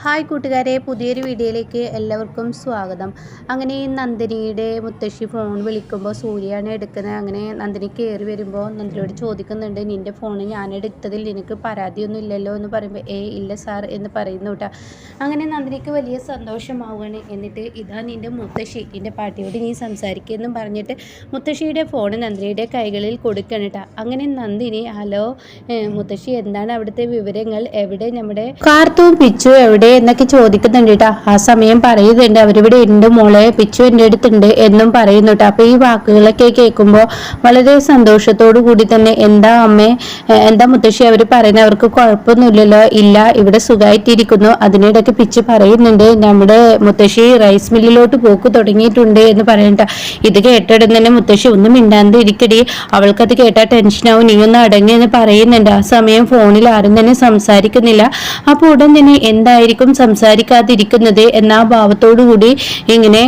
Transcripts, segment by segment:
Hi കൂട്ടുകാരെ പുതിയൊരു വീഡിയോയിലേക്ക് എല്ലാവർക്കും സ്വാഗതം. അങ്ങനെ നന്ദിനിയുടെ മുത്തശ്ശി ഫോൺ വിളിക്കുമ്പോൾ സൂര്യയാണ് എടുക്കുന്നത്. അങ്ങനെ നന്ദിനി കയറി വരുമ്പോൾ നന്ദിനിയോട് ചോദിക്കുന്നുണ്ട് നിന്റെ ഫോൺ ഞാൻ എടുത്തതിൽ നിനക്ക് പരാതിയൊന്നും ഇല്ലല്ലോ? എന്ന് പറയുമ്പോൾ ഏ ഇല്ല സാർ എന്ന് പറയുന്നു കേട്ടോ. അങ്ങനെ നന്ദിനിക്ക് വലിയ സന്തോഷമാവുകയാണ്. എന്നിട്ട് ഇതാ നിന്റെ മുത്തശ്ശി എന്റെ പാട്ടിയോട് നീ സംസാരിക്കുമെന്നും പറഞ്ഞിട്ട് മുത്തശ്ശിയുടെ ഫോൺ നന്ദിനിയുടെ കൈകളിൽ കൊടുക്കണം കേട്ടോ. അങ്ങനെ നന്ദിനി ഹലോ മുത്തശ്ശി എന്താണ് അവിടുത്തെ വിവരങ്ങൾ? എവിടെ നമ്മുടെ കാർത്തൂം പിച്ചു എവിടെ എന്നൊക്കെ ചോദിക്കുന്നുണ്ട് കേട്ടോ ആ സമയം പറയുന്നുണ്ട്. അവരിവിടെ ഉണ്ട് മോളെ. പിച്ചു എന്റെ അടുത്തുണ്ട് എന്നും പറയുന്നു കേട്ടോ അപ്പൊ ഈ വാക്കുകളൊക്കെ കേൾക്കുമ്പോൾ വളരെ സന്തോഷത്തോടു കൂടി തന്നെ എന്താ അമ്മേ എന്താ മുത്തശ്ശി അവർ പറയുന്നത് അവർക്ക് കുഴപ്പമൊന്നുമില്ലല്ലോ. ഇല്ല ഇവിടെ സുഖമായിട്ടിരിക്കുന്നു അതിനിടയ്ക്ക് പിച്ച് പറയുന്നുണ്ട് നമ്മുടെ മുത്തശ്ശി റൈസ് മില്ലിലോട്ട് പോക്ക് തുടങ്ങിയിട്ടുണ്ട് എന്ന് പറയണ്ട ഇത് കേട്ടിടം തന്നെ മുത്തശ്ശി ഒന്നും മിണ്ടാണ്ട് ഇരിക്കടി. അവൾക്കത് കേട്ടാൽ ടെൻഷനാവും. നീ ഒന്ന് അടങ്ങി എന്ന് പറയുന്നുണ്ട്. ആ സമയം ഫോണിൽ ആരും തന്നെ സംസാരിക്കുന്നില്ല. അപ്പോൾ ഉടൻ തന്നെ എന്തായിരിക്കും സംസാരിക്കാതിരിക്കുന്നത് എന്ന ഭാവത്തോടുകൂടി ഭാവത്തോടു കൂടി ഇങ്ങനെ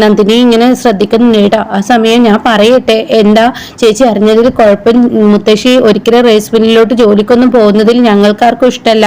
നന്ദിനി ഇങ്ങനെ ശ്രദ്ധിക്കുന്നുണ്ട് കേട്ടോ ആ സമയം ഞാൻ പറയട്ടെ. എന്താ ചേച്ചി അറിഞ്ഞതിൽ കുഴപ്പം? മുത്തശ്ശി ഒരിക്കലും റേസ് മില്ലിലോട്ട് ജോലിക്കൊന്നും പോകുന്നതിൽ ഞങ്ങൾക്കാർക്കും ഇഷ്ടമല്ല.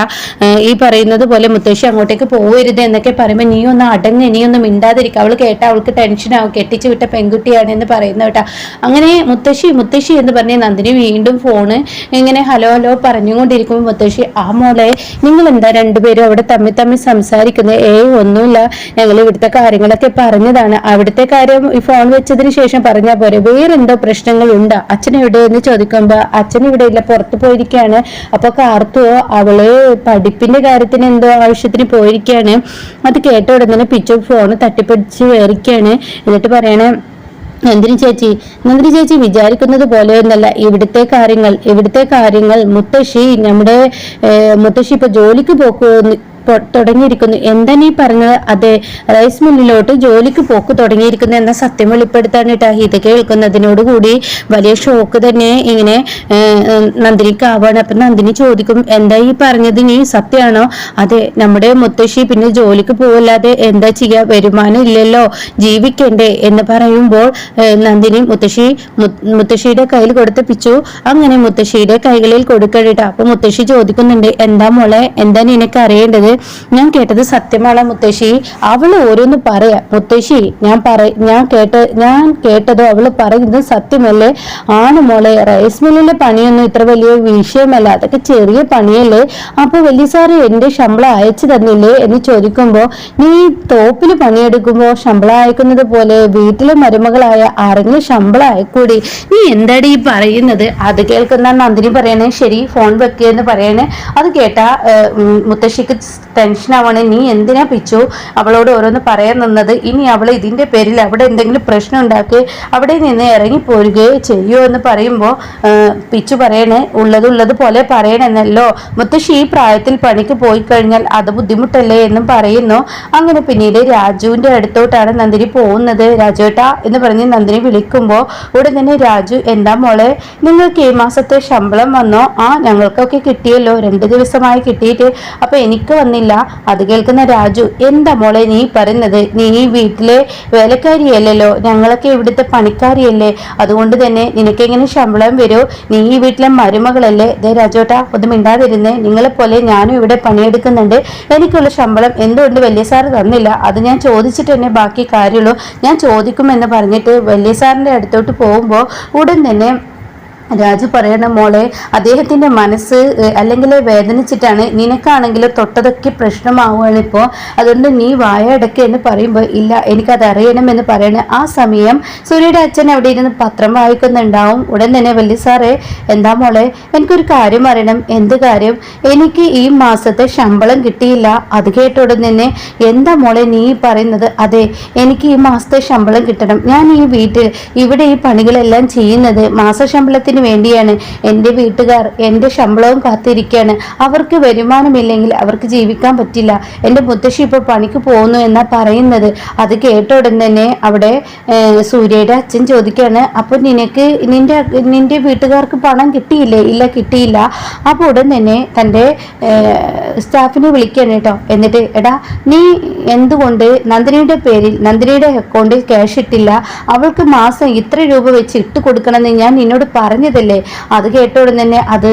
ഈ പറയുന്നത് പോലെ മുത്തശ്ശി അങ്ങോട്ടേക്ക് പോകരുത് എന്നൊക്കെ പറയുമ്പോൾ നീ ഒന്ന് അടങ്ങ് നീ ഒന്ന് മിണ്ടാതിരിക്കുക അവൾ കേട്ടാൽ അവൾക്ക് ടെൻഷനാവും കെട്ടിച്ചു വിട്ട പെൺകുട്ടിയാണ് എന്ന് പറയുന്നത് കേട്ടോ. അങ്ങനെ മുത്തശ്ശി മുത്തശ്ശി എന്ന് പറഞ്ഞ് നന്ദിനി വീണ്ടും ഫോണ് ഇങ്ങനെ ഹലോ ഹലോ പറഞ്ഞുകൊണ്ടിരിക്കുമ്പോൾ മുത്തശ്ശി ആ മോളെ നിങ്ങൾ എന്താ രണ്ടുപേരും അവിടെ തമ്മിൽ തമ്മിൽ സംസാരിക്കുന്നത് ഏയ് ഒന്നുമില്ല. ഞങ്ങൾ ഇവിടുത്തെ കാര്യങ്ങളൊക്കെ പറഞ്ഞതാണ്. അവിടുത്തെ കാര്യം ഈ ഫോൺ വെച്ചതിന് ശേഷം പറഞ്ഞാൽ പോരെ. വേറെന്തോ പ്രശ്നങ്ങൾ ഉണ്ടോ അച്ഛൻ എവിടെ എന്ന് ചോദിക്കുമ്പോൾ അച്ഛൻ ഇവിടെ ഇല്ല പുറത്ത് പോയിരിക്കുകയാണ് അപ്പൊ കാർത്തുവോ അവൾ പഠിപ്പിന്റെ കാര്യത്തിന് എന്തോ ആവശ്യത്തിന് പോയിരിക്കുകയാണ് അത് കേട്ട ഉടനെ പിച്ചു ഫോൺ തട്ടിപ്പിടിച്ച് വേറിക്കുകയാണ് എന്നിട്ട് പറയണേ നന്ദിനി ചേച്ചി നന്ദിനി ചേച്ചി വിചാരിക്കുന്നത് പോലെയൊന്നല്ല ഇവിടുത്തെ കാര്യങ്ങൾ ഇവിടുത്തെ കാര്യങ്ങൾ മുത്തശ്ശി നമ്മുടെ മുത്തശ്ശി ഇപ്പൊ ജോലിക്ക് പോക്കു തുടങ്ങിയിരിക്കുന്നു. എന്താ നീ പറഞ്ഞത്? അതെ റൈസ് മില്ലിലോട്ട് ജോലിക്ക് പോക്ക് തുടങ്ങിയിരിക്കുന്നു എന്ന സത്യം വെളിപ്പെടുത്താനിട്ടാ ഇത് കേൾക്കുന്നതിനോട് കൂടി വലിയ ഷോക്ക് തന്നെ ഇങ്ങനെ നന്ദിനിക്ക് ആവാണ് അപ്പൊ നന്ദിനി ചോദിക്കും എന്താ ഈ പറഞ്ഞത്? നീ സത്യമാണോ? അതെ നമ്മുടെ മുത്തശ്ശി പിന്നെ ജോലിക്ക് പോവല്ലാതെ എന്താ ചെയ്യാ? വരുമാനം ഇല്ലല്ലോ ജീവിക്കണ്ടേ എന്ന് പറയുമ്പോൾ നന്ദിനി മുത്തശ്ശി മുത്തശ്ശിയുടെ കയ്യിൽ കൊടുത്ത് പിച്ചു. അങ്ങനെ മുത്തശ്ശിയുടെ കൈകളിൽ കൊടുക്കഴിട്ട അപ്പൊ മുത്തശ്ശി ചോദിക്കുന്നുണ്ട് എന്താ മോളെ? എന്താ നിനക്ക് അറിയേണ്ടത്? ഞാൻ കേട്ടത് സത്യമാണ് മുത്തശ്ശി. അവൾ ഓരോന്ന് പറയാ. മുത്തശ്ശി ഞാൻ പറ ഞാൻ കേട്ട ഞാൻ കേട്ടതോ അവൾ പറയുന്നത് സത്യമല്ലേ? ആണ് മോളെ റൈസ് മില്ലിലെ പണിയൊന്നും ഇത്ര വലിയ വിഷയമല്ല. അതൊക്കെ ചെറിയ പണിയല്ലേ? അപ്പൊ വലിയ സാറ് എന്റെ ശമ്പളം അയച്ചു തന്നില്ലേ എന്ന് ചോദിക്കുമ്പോ നീ തോപ്പിൽ പണിയെടുക്കുമ്പോ ശമ്പളം അയക്കുന്നത് പോലെ വീട്ടിലെ മരുമകളായ ആരെങ്കിലും ശമ്പളം അയക്കൂടി? നീ എന്താടി ഈ പറയുന്നത്? അത് കേൾക്കുന്ന നന്ദിനി പറയണേ ശരി ഫോൺ വെക്കുക എന്ന് പറയണേ. അത് കേട്ടാ മുത്തശ്ശിക്ക് ടെൻഷൻ ആവണേ. നീ എന്തിനാ പിച്ചു അവളോട് ഓരോന്ന് പറയാൻ നിന്നത്? ഇനി അവൾ ഇതിന്റെ പേരിൽ അവിടെ എന്തെങ്കിലും പ്രശ്നം ഉണ്ടാക്കി അവിടെ നിന്ന് ഇറങ്ങി പോരുകയോ ചെയ്യോ എന്ന് പറയുമ്പോൾ പിച്ചു പറയണേ ഉള്ളതുള്ളത് പോലെ പറയണമെന്നല്ലോ മുത്തശ്ശി ഈ പ്രായത്തിൽ പണിക്ക് പോയി കഴിഞ്ഞാൽ അത് ബുദ്ധിമുട്ടല്ലേ എന്നും പറയുന്നു. അങ്ങനെ പിന്നീട് രാജുവിന്റെ അടുത്തോട്ടാണ് നന്ദിനി പോകുന്നത്. രാജുവേട്ടാ എന്ന് പറഞ്ഞ് നന്ദിനി വിളിക്കുമ്പോൾ ഉടൻ തന്നെ രാജു എന്താ മോളെ നിങ്ങൾക്ക് ഈ മാസത്തെ ശമ്പളം വന്നോ? ആ ഞങ്ങൾക്കൊക്കെ കിട്ടിയല്ലോ. രണ്ട് ദിവസമായി കിട്ടിയിട്ട്. അപ്പോൾ എനിക്ക് വന്നില്ല അത് കേൾക്കുന്ന രാജു എന്താ മോളെ നീ പറയുന്നത്? നീ ഈ വീട്ടിലെ വേലക്കാരിയല്ലല്ലോ. ഞങ്ങളൊക്കെ ഇവിടുത്തെ പണിക്കാരിയല്ലേ. അതുകൊണ്ട് തന്നെ നിനക്കെങ്ങനെ ശമ്പളം വരൂ? നീ ഈ വീട്ടിലെ മരുമകളല്ലേ? ദേ രാജോട്ട ഒന്ന് മിണ്ടാതിരുന്നേ. നിങ്ങളെ പോലെ ഞാനും ഇവിടെ പണിയെടുക്കുന്നുണ്ട്. എനിക്കുള്ള ശമ്പളം എന്തുകൊണ്ട് വലിയ സാറ് തന്നില്ല? അത് ഞാൻ ചോദിച്ചിട്ട് തന്നെ ബാക്കി കാര്യമുള്ളൂ. ഞാൻ ചോദിക്കുമെന്ന് പറഞ്ഞിട്ട് വലിയ സാറിന്റെ അടുത്തോട്ട് പോകുമ്പോൾ ഉടൻ തന്നെ രാജു പറയണ മോളെ അദ്ദേഹത്തിന്റെ മനസ്സ് അല്ലെങ്കിൽ വേദനിച്ചിട്ടാണ്. നിനക്കാണെങ്കിൽ തൊട്ടതൊക്കെ പ്രശ്നമാവുകയാണ് ഇപ്പോൾ അതുകൊണ്ട് നീ വായ അടക്കുക എന്ന് പറയുമ്പോൾ ഇല്ല എനിക്കത് അറിയണം എന്ന് പറയണ ആ സമയം സൂര്യയുടെ അച്ഛൻ അവിടെ ഇരുന്ന് പത്രം വായിക്കുന്നുണ്ടാവും. ഉടൻ തന്നെ വലിയ സാറേ എന്താ മോളെ? എനിക്കൊരു കാര്യം അറിയണം. എന്ത് കാര്യം? എനിക്ക് ഈ മാസത്തെ ശമ്പളം കിട്ടിയില്ല. അത് കേട്ട ഉടൻ തന്നെ എന്താ മോളെ നീ പറയുന്നത്? അതെ എനിക്ക് ഈ മാസത്തെ ശമ്പളം കിട്ടണം. ഞാൻ ഈ വീട്ടിൽ ഇവിടെ ഈ പണികളെല്ലാം ചെയ്യുന്നത് മാസശമ്പളത്തിന് വേണ്ടിയാണ് എന്റെ വീട്ടുകാർ എന്റെ ശമ്പളവും കാത്തിരിക്കുകയാണ്. അവർക്ക് വരുമാനമില്ലെങ്കിൽ അവർക്ക് ജീവിക്കാൻ പറ്റില്ല. എന്റെ മുത്തശ്ശി ഇപ്പോൾ പണിക്ക് പോകുന്നു എന്നാ പറയുന്നത്. അത് കേട്ട ഉടൻ തന്നെ അവിടെ സൂര്യയുടെ അച്ഛൻ ചോദിക്കുകയാണ് അപ്പോൾ നിനക്ക് നിന്റെ നിന്റെ വീട്ടുകാർക്ക് പണം കിട്ടിയില്ലേ? ഇല്ല കിട്ടിയില്ല. അപ്പോൾ ഉടൻ തന്നെ തന്റെ സ്റ്റാഫിനെ വിളിക്കുകയാണ് കേട്ടോ. എന്നിട്ട് എടാ നീ എന്തുകൊണ്ട് നന്ദിനിയുടെ പേരിൽ നന്ദിനിയുടെ അക്കൗണ്ടിൽ ക്യാഷ് ഇട്ടില്ല? അവൾക്ക് മാസം ഇത്ര രൂപ വെച്ച് ഇട്ട് കൊടുക്കണമെന്ന് ഞാൻ നിന്നോട് പറഞ്ഞു പറഞ്ഞതല്ലേ? അത് കേട്ടോടെ തന്നെ അത്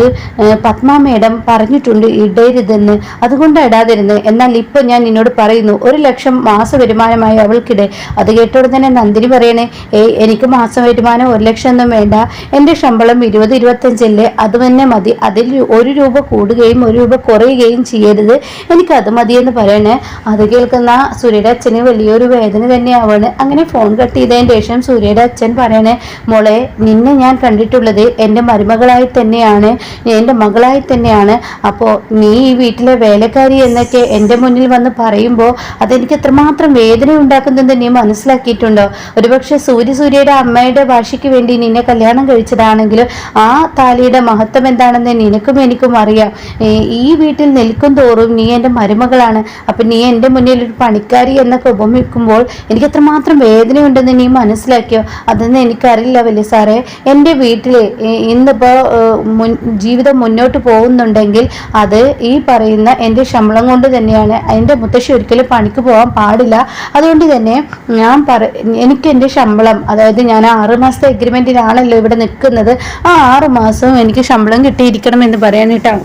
പത്മ മേഡം പറഞ്ഞിട്ടുണ്ട് ഇടരുതെന്ന്. അതുകൊണ്ട് ഇടാതിരുന്നത് എന്നാൽ ഇപ്പൊ ഞാൻ നിന്നോട് പറയുന്നു ഒരു ലക്ഷം മാസ വരുമാനമായി അവൾക്കിടെ. അത് കേട്ടോടെ തന്നെ നന്ദിനി പറയണേ ഏയ് എനിക്ക് മാസ വരുമാനം ഒരു ലക്ഷം ഒന്നും വേണ്ട. എന്റെ ശമ്പളം ഇരുപത് ഇരുപത്തഞ്ചല്ലേ അത് തന്നെ മതി. അതിൽ ഒരു രൂപ കൂടുകയും ഒരു രൂപ കുറയുകയും ചെയ്യരുത്. എനിക്ക് അത് മതിയെന്ന് പറയണേ. അത് കേൾക്കുന്ന സൂര്യയുടെ അച്ഛന് വലിയൊരു വേദന തന്നെയാവാണ്. അങ്ങനെ ഫോൺ കട്ട് ചെയ്തതിന് ശേഷം സൂര്യയുടെ അച്ഛൻ പറയണേ മോളെ നിന്നെ ഞാൻ കണ്ടിട്ടുള്ളത് എന്റെ മരുമകളായി തന്നെയാണ് എന്റെ മകളായി തന്നെയാണ്. അപ്പോൾ നീ ഈ വീട്ടിലെ വേലക്കാരി എന്നൊക്കെ എന്റെ മുന്നിൽ വന്ന് പറയുമ്പോൾ അതെനിക്ക് എത്രമാത്രം വേദന ഉണ്ടാക്കുന്നെന്ന് നീ മനസ്സിലാക്കിയിട്ടുണ്ടോ? ഒരുപക്ഷെ സൂര്യ സൂര്യയുടെ അമ്മയുടെ ഭാഷയ്ക്ക് വേണ്ടി നിന്നെ കല്യാണം കഴിച്ചതാണെങ്കിലും ആ താലിയുടെ മഹത്വം എന്താണെന്ന് നിനക്കും എനിക്കും അറിയാം. ഈ വീട്ടിൽ നിൽക്കും തോറും നീ എന്റെ മരുമകളാണ്. അപ്പം നീ എന്റെ മുന്നിൽ ഒരു പണിക്കാരി എന്നൊക്കെ ഉപമിക്കുമ്പോൾ എനിക്ക് എത്രമാത്രം വേദനയുണ്ടെന്ന് നീ മനസ്സിലാക്കിയോ? അതൊന്നും എനിക്കറിയില്ല വലിയ സാറേ എന്റെ വീട്ടിൽ ഇന്നിപ്പോൾ ജീവിതം മുന്നോട്ട് പോകുന്നുണ്ടെങ്കിൽ അത് ഈ പറയുന്ന എന്റെ ശമ്പളം കൊണ്ട് തന്നെയാണ് എന്റെ മുത്തശ്ശി ഒരിക്കലും പണിക്ക് പോകാൻ പാടില്ല. അതുകൊണ്ട് തന്നെ ഞാൻ പറ എനിക്ക് എന്റെ ശമ്പളം അതായത് ഞാൻ ആറ് മാസത്തെ എഗ്രിമെന്റിനാണല്ലോ ഇവിടെ നിൽക്കുന്നത്. ആ ആറ് മാസവും എനിക്ക് ശമ്പളം കിട്ടിയിരിക്കണം എന്ന് പറയാനായിട്ടാണ്.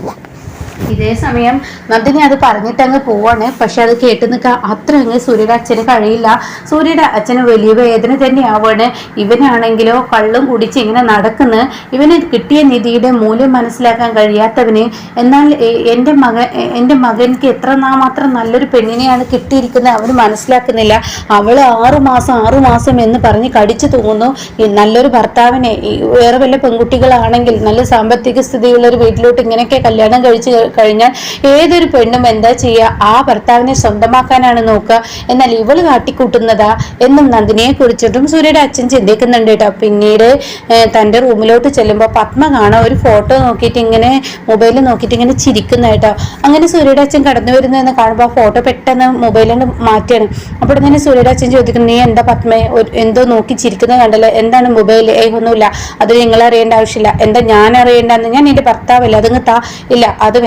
ഇതേ സമയം നന്ദിനി അത് പറഞ്ഞിട്ട് അങ്ങ് പോവാണ്. പക്ഷെ അത് കേട്ട് നിൽക്കാൻ അത്ര അങ്ങ് സൂര്യയുടെ അച്ഛന് കഴിയില്ല. സൂര്യയുടെ അച്ഛന് വലിയ വേദന തന്നെയാവാണ്. ഇവനാണെങ്കിലോ കള്ളും കുടിച്ച് ഇങ്ങനെ നടക്കുന്നു. ഇവന് കിട്ടിയ നിധിയുടെ മൂല്യം മനസ്സിലാക്കാൻ കഴിയാത്തവന്. എന്നാൽ എന്റെ മകൻ എന്റെ മകൻക്ക് എത്ര മാത്രം നല്ലൊരു പെണ്ണിനെയാണ് കിട്ടിയിരിക്കുന്നത് അവന് മനസ്സിലാക്കുന്നില്ല. അവൾ ആറു മാസം മാസം എന്ന് പറഞ്ഞ് കടിച്ചു തൂങ്ങുന്നു. നല്ലൊരു ഭർത്താവിനെ വേറെ വല്ല പെൺകുട്ടികളാണെങ്കിൽ നല്ല സാമ്പത്തിക സ്ഥിതിയുള്ള ഒരു വീട്ടിലോട്ട് ഇങ്ങനെയൊക്കെ കല്യാണം കഴിച്ച് കഴിഞ്ഞാൽ ഏതൊരു പെണ്ണും എന്താ ചെയ്യുക? ആ ഭർത്താവിനെ സ്വന്തമാക്കാനാണ് നോക്കുക. എന്നാൽ ഇവൾ കാട്ടിക്കൂട്ടുന്നതാ എന്നും നന്ദിനിയെ കുറിച്ചിട്ടും സൂര്യയുടെ അച്ഛൻ ചിന്തിക്കുന്നുണ്ട് കേട്ടോ. പിന്നീട് തന്റെ റൂമിലോട്ട് ചെല്ലുമ്പോൾ പത്മ കാണാൻ ഒരു ഫോട്ടോ നോക്കിയിട്ട് ഇങ്ങനെ മൊബൈലിൽ നോക്കിയിട്ട് ഇങ്ങനെ ചിരിക്കുന്ന കേട്ടോ. അങ്ങനെ സൂര്യയുടെ അച്ഛൻ കടന്നു വരുന്നതെന്ന് കാണുമ്പോൾ ആ ഫോട്ടോ പെട്ടെന്ന് മൊബൈലിൽ മാറ്റിയാണ് അപ്പോൾ തന്നെ സൂര്യയുടെ അച്ഛൻ ചോദിക്കുന്നു നീ എന്താ പത്മയെ എന്തോ നോക്കി ചിരിക്കുന്നത് കണ്ടല്ലോ? എന്താണ് മൊബൈൽ? ഏ ഒന്നുമില്ല. അത് നിങ്ങൾ അറിയേണ്ട ആവശ്യമില്ല. എന്താ ഞാൻ അറിയേണ്ടെന്ന് ഞാൻ എന്റെ ഭർത്താവല്ല. അതങ്ങ് താ. ഇല്ല അത്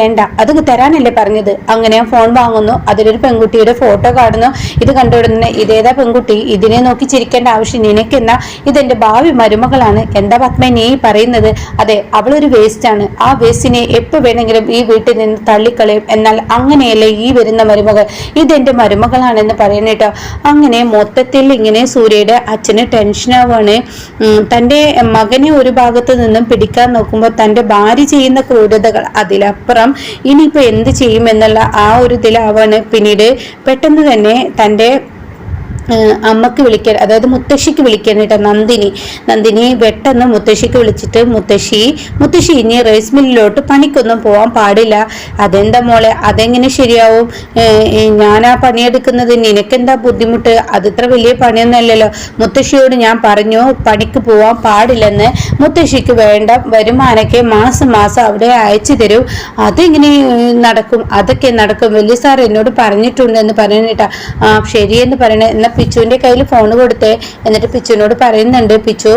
അതങ്ങ് തരാനല്ലേ പറഞ്ഞത്? അങ്ങനെ ഫോൺ വാങ്ങുന്നു. അതിലൊരു പെൺകുട്ടിയുടെ ഫോട്ടോ കാണുന്നു. ഇത് കണ്ടുവിടുന്ന ഇതേതാ പെൺകുട്ടി? ഇതിനെ നോക്കി ചിരിക്കേണ്ട ആവശ്യം നിനക്കെന്നാ? ഇതെന്റെ ഭാവി മരുമകളാണ്. എന്താ പത്മ നീ പറയുന്നത്? അതെ അവളൊരു ആണ്. ആ വേസ്റ്റിനെ എപ്പോ വേണമെങ്കിലും ഈ വീട്ടിൽ നിന്ന് തള്ളിക്കളയും. എന്നാൽ അങ്ങനെയല്ല ഈ വരുന്ന മരുമകൾ? ഇതെന്റെ മരുമകളാണെന്ന് പറയണേട്ടോ അങ്ങനെ മൊത്തത്തിൽ ഇങ്ങനെ സൂര്യയുടെ അച്ഛന് ടെൻഷനാവാണ് തന്റെ മകനെ ഒരു ഭാഗത്ത് നിന്നും പിടിക്കാൻ നോക്കുമ്പോൾ തന്റെ ഭാര്യ ചെയ്യുന്ന ക്രൂരതകൾ അതിലപ്പുറം ഇനിയിപ്പോ എന്ത് ചെയ്യും എന്നുള്ള ആ ഒരു ഇതിലാവാണ് പിന്നീട് പെട്ടെന്ന് തന്നെ ഏഹ് അമ്മയ്ക്ക് വിളിക്കാൻ അതായത് മുത്തശ്ശിക്ക് വിളിക്കാനായിട്ട് നന്ദിനി. നന്ദിനി പെട്ടെന്ന് മുത്തശ്ശിക്ക് വിളിച്ചിട്ട് മുത്തശ്ശി മുത്തശ്ശി ഇനി റൈസ് മില്ലിലോട്ട് പണിക്കൊന്നും പോകാൻ പാടില്ല. അതെന്താ മോളെ അതെങ്ങനെ ശരിയാവും? ഞാൻ ആ പണിയെടുക്കുന്നത് നിനക്കെന്താ ബുദ്ധിമുട്ട്? അതിത്ര വലിയ പണിയൊന്നുമല്ലല്ലോ. മുത്തശ്ശിയോട് ഞാൻ പറഞ്ഞു പണിക്ക് പോവാൻ പാടില്ലെന്ന്. മുത്തശ്ശിക്ക് വേണ്ട വരുമാനമൊക്കെ മാസം മാസം അവിടെ അയച്ചു തരും. അതെങ്ങനെ നടക്കും? അതൊക്കെ നടക്കും. വലിയ സാർ എന്നോട് പറഞ്ഞിട്ടുണ്ട് എന്ന് പറഞ്ഞിട്ടാ ആ ശരിയെന്ന് പറയണേ. എന്നാ പിച്ചുവിന്റെ കയ്യിൽ ഫോൺ കൊടുത്തേ. എന്നിട്ട് പിച്ചുവിനോട് പറയുന്നുണ്ട് പിച്ചു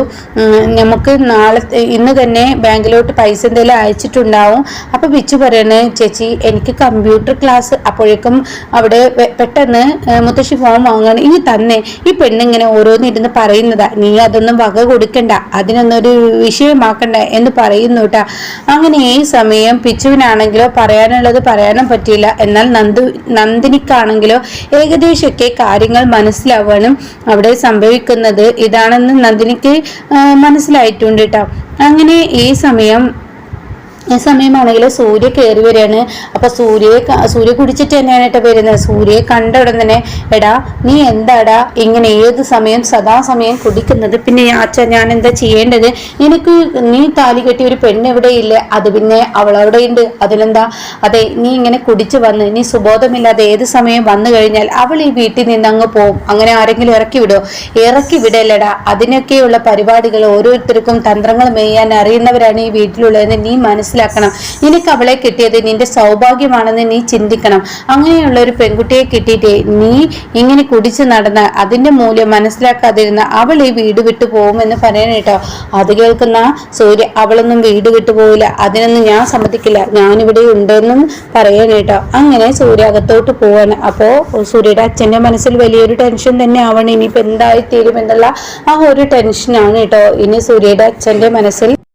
നമുക്ക് നാളെ ഇന്ന് തന്നെ ബാങ്കിലോട്ട് പൈസ എന്തെങ്കിലും അയച്ചിട്ടുണ്ടാവും. അപ്പൊ പിച്ചു പറയണേ ചേച്ചി എനിക്ക് കമ്പ്യൂട്ടർ ക്ലാസ് അപ്പോഴേക്കും അവിടെ പെട്ടെന്ന് മുത്തശ്ശി ഫോൺ വാങ്ങണം. ഇനി തന്നെ. ഈ പെണ്ണിങ്ങനെ ഓരോന്നിരുന്ന് പറയുന്നതാ നീ അതൊന്നും വക കൊടുക്കണ്ട അതിനൊന്നൊരു വിഷയമാക്കണ്ട എന്ന് പറയുന്നു കേട്ടാ അങ്ങനെ ഈ സമയം പിച്ചുവിനാണെങ്കിലോ പറയാനുള്ളത് പറയാനും പറ്റിയില്ല. എന്നാൽ നന്ദു നന്ദിനിക്കാണെങ്കിലോ ഏകദേശമൊക്കെ കാര്യങ്ങൾ മനസ്സിലാവാനും അവിടെ സംഭവിക്കുന്നത് ഇതാണെന്ന് നന്ദിനിക്ക് മനസ്സിലായിട്ടുണ്ട് കേട്ടോ അങ്ങനെ ഈ സമയം സമയമാണെങ്കിൽ സൂര്യ കയറി വരികയാണ്. അപ്പൊ സൂര്യയെ സൂര്യ കുടിച്ചിട്ട് തന്നെയാണ് കേട്ടോ വരുന്നത്. സൂര്യയെ കണ്ട ഉടൻ തന്നെ എടാ നീ എന്താടാ ഇങ്ങനെ ഏത് സമയം സദാസമയം കുടിക്കുന്നത്? പിന്നെ അച്ഛ ഞാൻ എന്താ ചെയ്യേണ്ടത്? നിനക്ക് നീ താലി കെട്ടിയ ഒരു പെണ്ണ് എവിടെ ഇല്ലേ. അത് പിന്നെ അവൾ അവിടെ ഉണ്ട്. അതിലെന്താ? അതെ നീ ഇങ്ങനെ കുടിച്ചു വന്ന് നീ സുബോധമില്ലാതെ ഏത് സമയം വന്നു കഴിഞ്ഞാൽ അവൾ ഈ വീട്ടിൽ നിന്ന് അങ്ങ് പോവും. അങ്ങനെ ആരെങ്കിലും ഇറക്കി വിടോ? ഇറക്കി വിടല്ലടാ. അതിനൊക്കെയുള്ള പരിപാടികൾ ഓരോരുത്തർക്കും തന്ത്രങ്ങൾ മെയ്യാൻ അറിയുന്നവരാണ് ഈ വീട്ടിലുള്ളതെന്ന് നീ മനസ്സിലാക്കണം. നിനക്ക് അവളെ കിട്ടിയത് നിന്റെ സൗഭാഗ്യമാണെന്ന് നീ ചിന്തിക്കണം. അങ്ങനെയുള്ള ഒരു പെൺകുട്ടിയെ കിട്ടിയിട്ടേ നീ ഇങ്ങനെ കുടിച്ചു നടന്ന അതിന്റെ മൂല്യം മനസ്സിലാക്കാതിരുന്ന അവൾ ഈ വീട് വിട്ടു പോകുമെന്ന് പറയാൻ കേട്ടോ. അത് കേൾക്കുന്ന സൂര്യ അവളൊന്നും വീട് വിട്ടു പോവില്ല. അതിനൊന്നും ഞാൻ സമ്മതിക്കില്ല. ഞാനിവിടെ ഉണ്ടെന്നും പറയാൻ കേട്ടോ. അങ്ങനെ സൂര്യ അകത്തോട്ട് പോവാണ്. അപ്പോ സൂര്യയുടെ അച്ഛന്റെ മനസ്സിൽ വലിയൊരു ടെൻഷൻ തന്നെ ആവണം. ഇനിയിപ്പോ എന്തായി തീരുമെന്നുള്ള ആ ഒരു ടെൻഷനാണ് കേട്ടോ ഇനി സൂര്യയുടെ അച്ഛന്റെ മനസ്സിൽ.